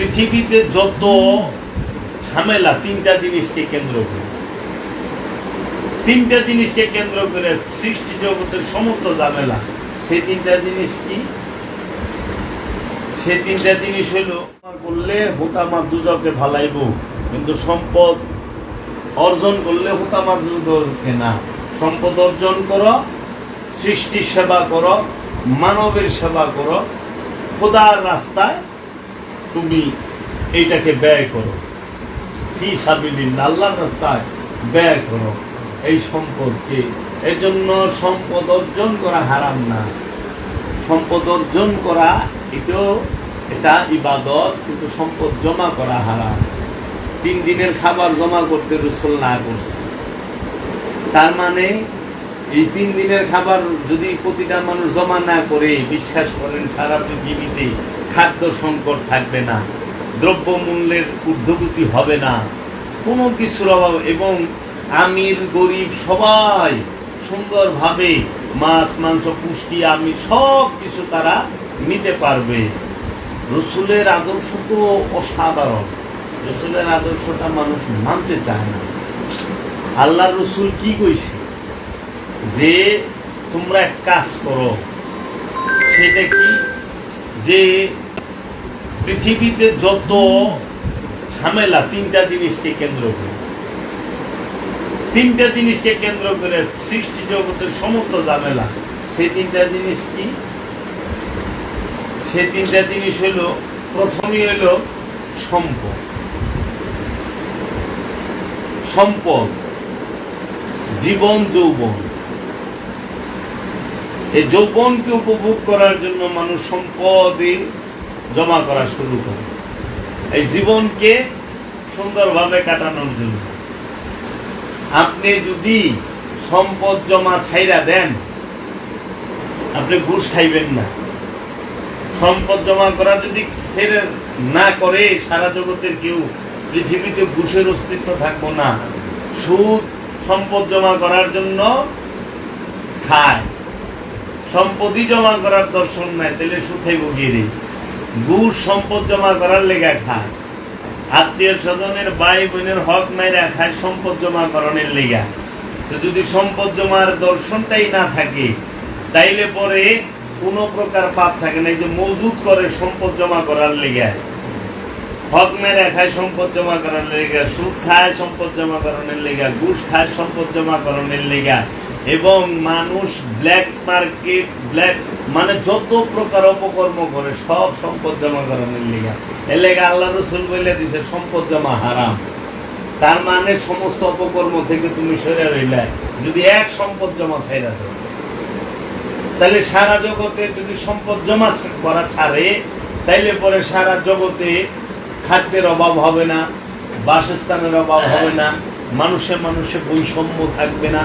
পৃথিবীতে যত ঝামেলা, তিনটা জিনিসকে কেন্দ্র করে। তিনটা জিনিসকে কেন্দ্র করে সৃষ্টি জগতের সমস্ত ঝামেলা সেই তিনটা জিনিস কি? সেই তিনটা জিনিস হলো করলে হুতামা দুজকে ভালাইব কিন্তু সম্পদ অর্জন করলে হুতামা দুজকে না। সম্পদ অর্জন করো, সৃষ্টির সেবা করো, মানবের সেবা করো, খোদার রাস্তায় তুমি এইটাকে ব্যয় করো। ফি সাবিলিল্লাহ, আল্লাহর রাস্তায় ব্যয় করো এই সম্পদকে। এই জন্য সম্পদ অর্জন করা হারাম না। সম্পদ অর্জন করা এটাও এটা ইবাদত, কিন্তু সম্পদ জমা করা হারাম। তিন দিনের খাবার জমা করতে রসুল না করছে। তার মানে এই তিন দিনের খাবার যদি প্রতিটা মানুষ জমা না করে, বিশ্বাস করেন সারা পৃথিবীতে খাদ্য সংকট থাকবে না দ্রব্য মূল্যের ঊর্ধ্বগতি হবে না। কোনো কিছুর অভাব এবং আমির, গরিব সবাই সুন্দরভাবে মাছ, মাংস, পুষ্টি আমি সব কিছু তারা নিতে পারবে। রসুলের আদর্শ তো অসাধারণ। রসুলের আদর্শটা মানুষ মানতে চায় না। আল্লাহ রসুল কি কইছে? যে তোমরা এক কাজ করো, সেটা কি? যে পৃথিবীতে যত ঝামেলা, তিনটা জিনিসকে কেন্দ্র করে, তিনটা জিনিসকে কেন্দ্র করে সৃষ্টি জগতের সমস্ত ঝামেলা, সেই তিনটা জিনিস কি? সেই তিনটা জিনিস হলো, প্রথমই হলো সম্পদ। সম্পদ, জীবন, যৌবন। এই যৌবনকে উপভোগ করার জন্য মানুষ সম্পদই জমা করা শুরু করে। এই জীবনকে সুন্দরভাবে কাটানোর জন্য। আপনি যদি সম্পদ জমা ছাইরা দেন, আপনি ঘুষ খাইবেন না। সম্পদ জমা করা যদি ছেড়ে না করে, সারা জগতের কেউ পৃথিবীতে ঘুষের অস্তিত্ব থাকব না। সুদ সম্পদ জমা করার জন্য খায়। সম্পত্তি জমা করার দর্শন নাই, তাহলে সুথাই গিয়ে ঘুষ সম্পদ জমা করার লেগা খায়। আত্মীয় স্বজনের ভাই বোনের হক মাইরা খায় সম্পদ জমা করণের লেগা। তো যদি সম্পদ জমার দর্শনটাই না থাকে, তাইলে পরে কোনো প্রকার পাপ থাকে না। এই যে মজুদ করে সম্পদ জমা করার লেগা। হক মেরে খায় সম্পদ জমা করার লেগা, সুদ খায় সম্পদ জমা করানোর লেগা, ঘুষ খায় সম্পদ জমা করানোর লেগা। এবং মানুষ ব্ল্যাক মার্কেট ব্ল্যাক মানে যত প্রকার অপকর্ম করে, সব সম্পদ জমা করানোর লেগা। লেগা আল্লাহ রসুল বলে দিছে, সম্পদ জমা হারাম। তার মানে সমস্ত অপকর্ম থেকে তুমি সরে রইলে। যদি এক সম্পদ জমা ছাইরা দাও তাহলে সারা জগতে যদি সম্পদ জমা করা ছাড়ে, তাইলে পরে সারা জগতে খাদ্যের অভাব হবে না, বাসস্থানের অভাব হবে না, মানুষে মানুষে বৈষম্য থাকবে না।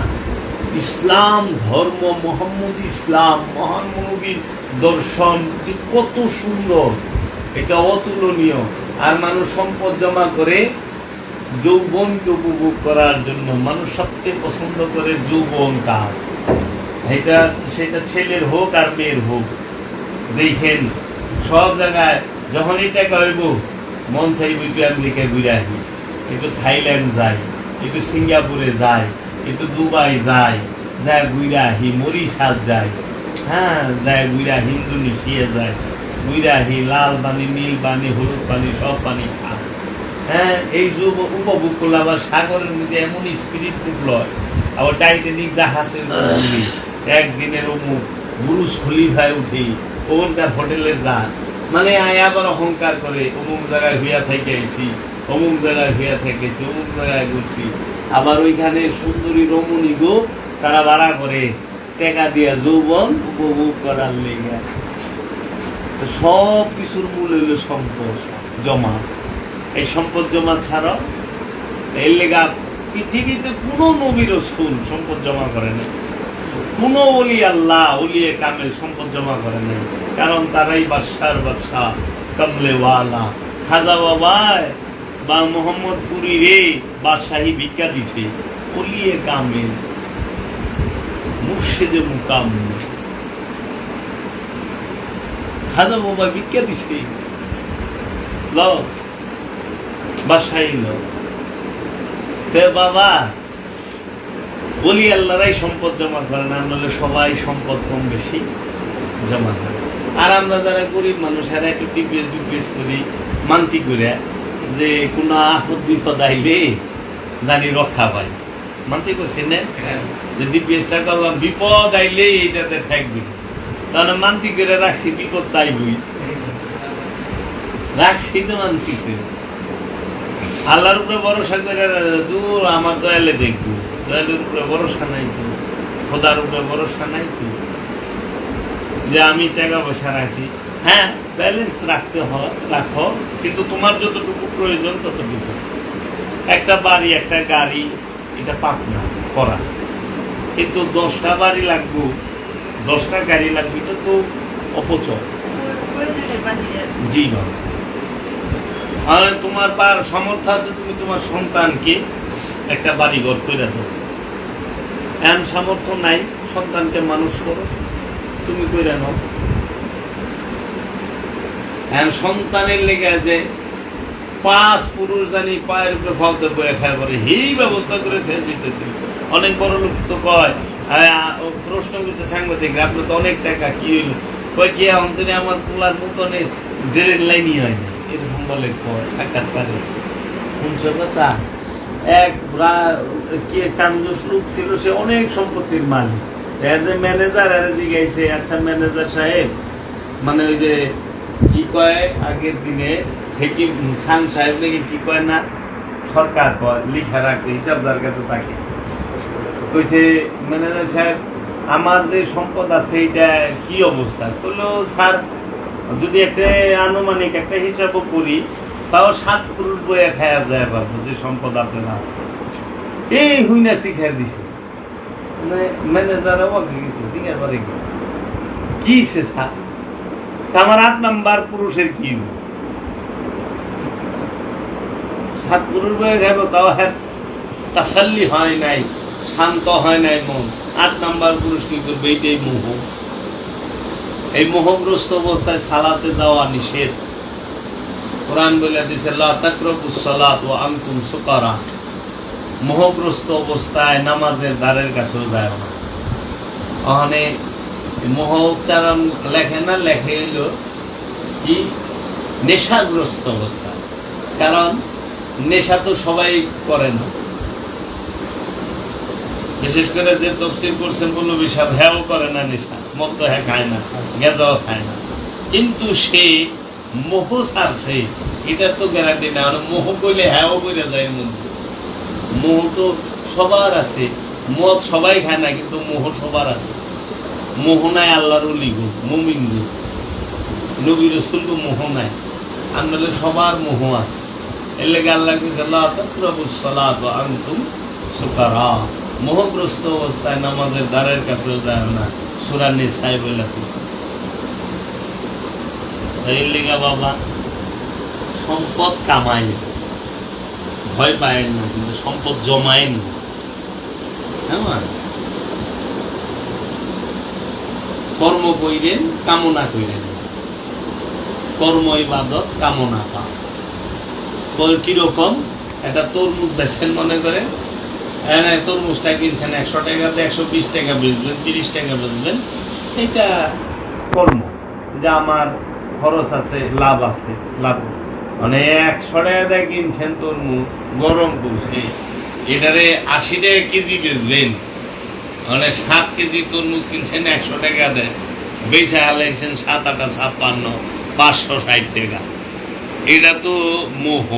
ইসলাম, ধর্ম, মোহাম্মদ ইসলাম, মহান নবীর দর্শন কত সুন্দর, এটা অতুলনীয়। আর মানুষ সম্পদ জমা করে যৌবনকে উপভোগ করার জন্য মানুষ সবচেয়ে পছন্দ করে যৌবন কাল এটা, সেটা ছেলের হোক আর মেয়ের হোক। দেখেন, সব জায়গায় যখন এটা কইব মন চাইব একটু আমেরিকা ঘুরে আসি একটু থাইল্যান্ড যাই একটু সিঙ্গাপুরে যাই একটু দুবাই যাই যায় ঘুরে আহি মরিশাস যায়। হ্যাঁ যায় আহি ইন্দোনেশিয়া যায়, ঘুরে আহি লাল পানি, নীল পানি, হলুদ পানি, সব পানি খা হ্যাঁ এই যুব উপভোগ করলে আবার সাগরের মধ্যে এমন স্পিরিট উঠল আবার টাইটানিক জাহাজে উঠলি একদিনের অমুক বুরুজ খলিফায় উঠি ওখানকার হোটেলে যান মানে আয় আবার অহংকার করে, অমুক জায়গায় হইয়া থেকে আইছি, অমুক জায়গায় হইয়া থেকেছি অমুক জায়গায় ঘুরছি। আবার ওইখানে সুন্দরী রমণী গো, তারা ভাড়া করে টেকা দিয়া যৌবন উপভোগ করার লেগে। সব কিছুর মূল হইল সম্পদ, জমা। এই সম্পদ জমা ছাড়াও এর লেগা পৃথিবীতে কোনো নবীর সম্পদ জমা করে নাই। কোনো অলি আল্লাহ অলিয়ে কামেল সম্পদ জমা করে নাই। কারণ তারাই বাদশার বাদশাহ কমলেওয়ালা খাজা বাবায় বা মোহাম্মদ পুরী রে, বাদশাহী ভিক্ষা দিছে। অলিয়ে কামেল, মুর্শিদে মুকাম খাজা বাবা ভিক্ষা দিছে। লো বাসাই লো বাবা বলি আল্লাহরাই সম্পদ জমা করে না নাহলে সবাই সম্পদ কম বেশি জমা করে। আর আমরা যারা গরিব মানুষ এরা একটু ডিপিএস ডিপিএস করি মান্তি করে যে কোনো আপদ বিপদ আইলে জানি রক্ষা পাই মান্তি করছি না? যে ডিপিএসটা করলাম বিপদ আইলে এইটাতে থাকবে। তাহলে মান্তি করে রাখছি বিপদ তাই বই রাখছি তো মান্তি করে আল্লাহর উপরে ভরসা করে দূর আমার দয়ালে দেখব। দয়ালের উপরে ভরসা নাই তো, খোদার উপরে ভরসা নাই তো। যে আমি টাকা পয়সা রাখি। হ্যাঁ ব্যালেন্স রাখতে হয়, রাখো, কিন্তু তোমার যতটুকু প্রয়োজন ততটুকু। একটা বাড়ি, একটা গাড়ি, এটা পাক না, করা। কিন্তু দশটা বাড়ি লাগবো, দশটা গাড়ি লাগবে, এটা তো অপচয়। জি বাবা। আর তোমার পার সামর্থ্য আছে, তুমি তোমার সন্তানকে একটা বাড়ি ঘর করে দাও। এমন সামর্থ্য নাই সন্তানকে মানুষ করো তুমি করে নাও। এখন সন্তানের লেগে যে পাঁচ পুরুষ জানি পায়ের উপরে ফালতে বয়ে খায় পরে এই ব্যবস্থা করে ফেল দিতেছে। অনেক বড় লোক তো কয় আহ, প্রশ্ন করছে সাংবাদিক আপনি তো অনেক টাকা কি হইল? কয় কি এখন তিনি আমার পোলার মতনে ড্রেন লাইনই হয় না? এরকম বলে কয় সাক্ষাৎ পারে শুনছো কথা? এক কান্দুস লোক ছিল, সে অনেক সম্পত্তির মালিক। এর যে ম্যানেজার এর জিগাইছে আচ্ছা ম্যানেজার সাহেব মানে ওই যে কি কয়, আগের দিনে হেকিম খান সাহেব নাকি কি কয় না, সরকার কয়, লিখা রাখে, হিসাবদার কাছে থাকে। কইছে ম্যানেজার সাহেব, আমার যে সম্পদ আছে, এটা কি অবস্থা? বলল স্যার, যদি একটা আনুমানিক একটা হিসাবও করি তাও সাত পুরুষ বইয়া খায়া যায় পারব, যে সম্পদ আপনার আছে। এই হুই না শিখার দিছে। মানে ম্যানেজার গেছে শিখার পরে কি? সে আমার আট নাম্বার পুরুষের কি? সাত পুরুষ বয়ে খাইব, তাও হ্যাঁ তাসাল্লি হয় নাই, শান্ত হয় নাই মন। আট নাম্বার পুরুষ কি করবে? এইটাই মোহ। এই মোহগ্রস্ত অবস্থায় সালাতে যাওয়া নিষেধ। কোরআন বলে দিছে মোহগ্রস্ত অবস্থায় নামাজের দ্বারের কাছেও যায় না। ওখানে মোহ উচ্চারণ লেখে না, লেখে হইল কি? নেশাগ্রস্ত অবস্থা। কারণ নেশা তো সবাই করে না। বিশেষ করে যে তফসিল করছেন বলল বিষাদ হ্যাও করে না নেশা। মত হ্যাঁ খায় না, গেজাও খায় না। কিন্তু সে মোহ ছাড়ছে এটার তো গ্যারান্টি না মানে মোহ কইলে হ্যাও করে যায় মধ্যে মোহ তো সবার আছে। মদ সবাই খায় না, কিন্তু মোহ সবার আছে। মোহ নাই আল্লাহর লিগো মুমিন গো। নবী রসুল গো মোহ নাই। আনলে সবার মোহ আছে। এর লেগে আল্লাহ তাকরাবুস সালাত আনতুম সুকারা। মোহগ্রস্ত অবস্থায় নামাজের দ্বারের কাছেও যায় না। সূরা নিসাই বলে কইছে। এর লেগে বাবা সম্পদ কামাই ভয় পায়েন না কিন্তু সম্পদ জমায়েন না। হ্যাঁ কর্ম কইরেন কামনা কইরেন। কর্ম ইবাদত কামনা পা কীরকম? একটা তরমুজ বেছেন মনে করে হ্যাঁ না, তরমুজটা কিনছেন একশো টাকাতে একশো বিশ টাকা বেচবেন তিরিশ টাকা বেচবেন। এটা কর্ম। যে আমার খরচ আছে, লাভ আছে, লাভ মানে একশো টাকা কিনছেন তরমুজ, গরম করছে। এটারে আশি টাকা কেজি বেচবেন। মানে সাত কেজি তরমুজ কিনছেন একশো টাকা দেয়। বেচা হালাইছেন সাত আটা ছাপ্পান্ন, পাঁচশো ষাট টাকা। এটা তো মোহ।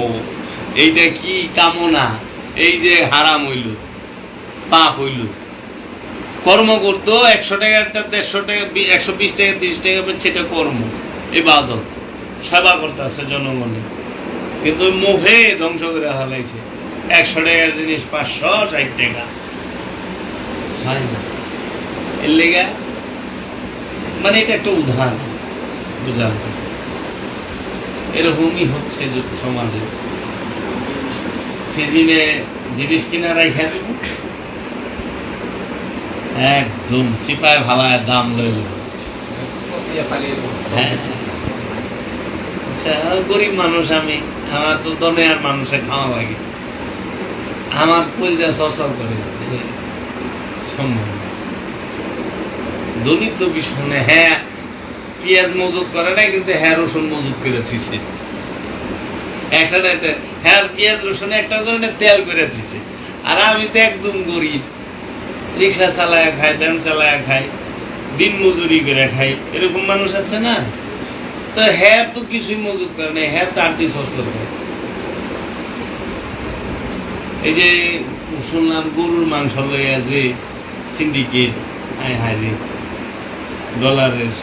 এইটা কি কামনা? এই যে হারাম হইল, পাপ হইল। কর্ম করতো একশো টাকাটা দেড়শো টাকা, একশো বিশ টাকা, তিরিশ টাকা এটা কর্ম। এবাদত সেবা করতে আছে জনগণের কিন্তু মোহে ধ্বংস করে হালাইছে। একশো টাকার জিনিস, পাঁচশো, ষাট টাকা। মানে এটা একটা উদাহরণ বুঝার এরকমই হচ্ছে সমাজে। সিজিনে জিনিস কিনা দিব। একদম চিপায় ভালায় দাম লইল। হ্যাঁ আচ্ছা। গরিব মানুষ আমি, আমার তো মানুষে খাওয়া লাগে। আমার করে সম্ভব। তো বিষণে হ্যাঁ পেঁয়াজ মজুত করে না কিন্তু হ্যাঁ রসুন মজুত করে একটা হ্যাঁ পেঁয়াজ, রসুন একটা করে না তেল করে থিছে আর আমি তো একদম গরিব। রিক্সা চালায় খাই, ভ্যান চালায় খাই। দিন মজুরি করে খাই। এরকম মানুষ আছে না? তো হ্যাঁ তো কিছুই মজুত করে না হ্যাঁ তো আটটি সস্ত এই যে শুনলাম গরুর মাংস লইয়া যে সিন্ডিকেট হায় হায় রে ডলারের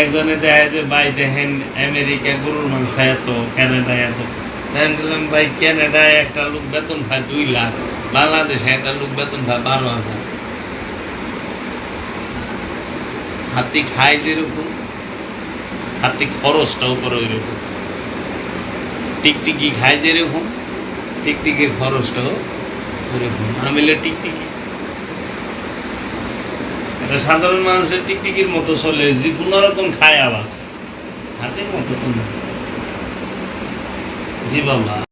একজনে দেখা যে, ভাই দেখেন, আমেরিকা গরুর মাংস এত, কানাডা এত। বললাম, ভাই, কানাডায় একটা লোক বেতন পায় দুই লাখ, বাংলাদেশে একটা লোক বেতন পায় বারো হাজার। হাতি খায় যেরকম হাতি খরচটাও করে ওই রকম। টিকটিকি খায় যেরকম টিকটিকির খরচটাও ওরকম আমিলে টিকটিকি। এটা সাধারণ মানুষের টিকটিকির মতো চলে যে কোনো রকম খায় আওয়াজ হাতের মতো তো না জি বাবা।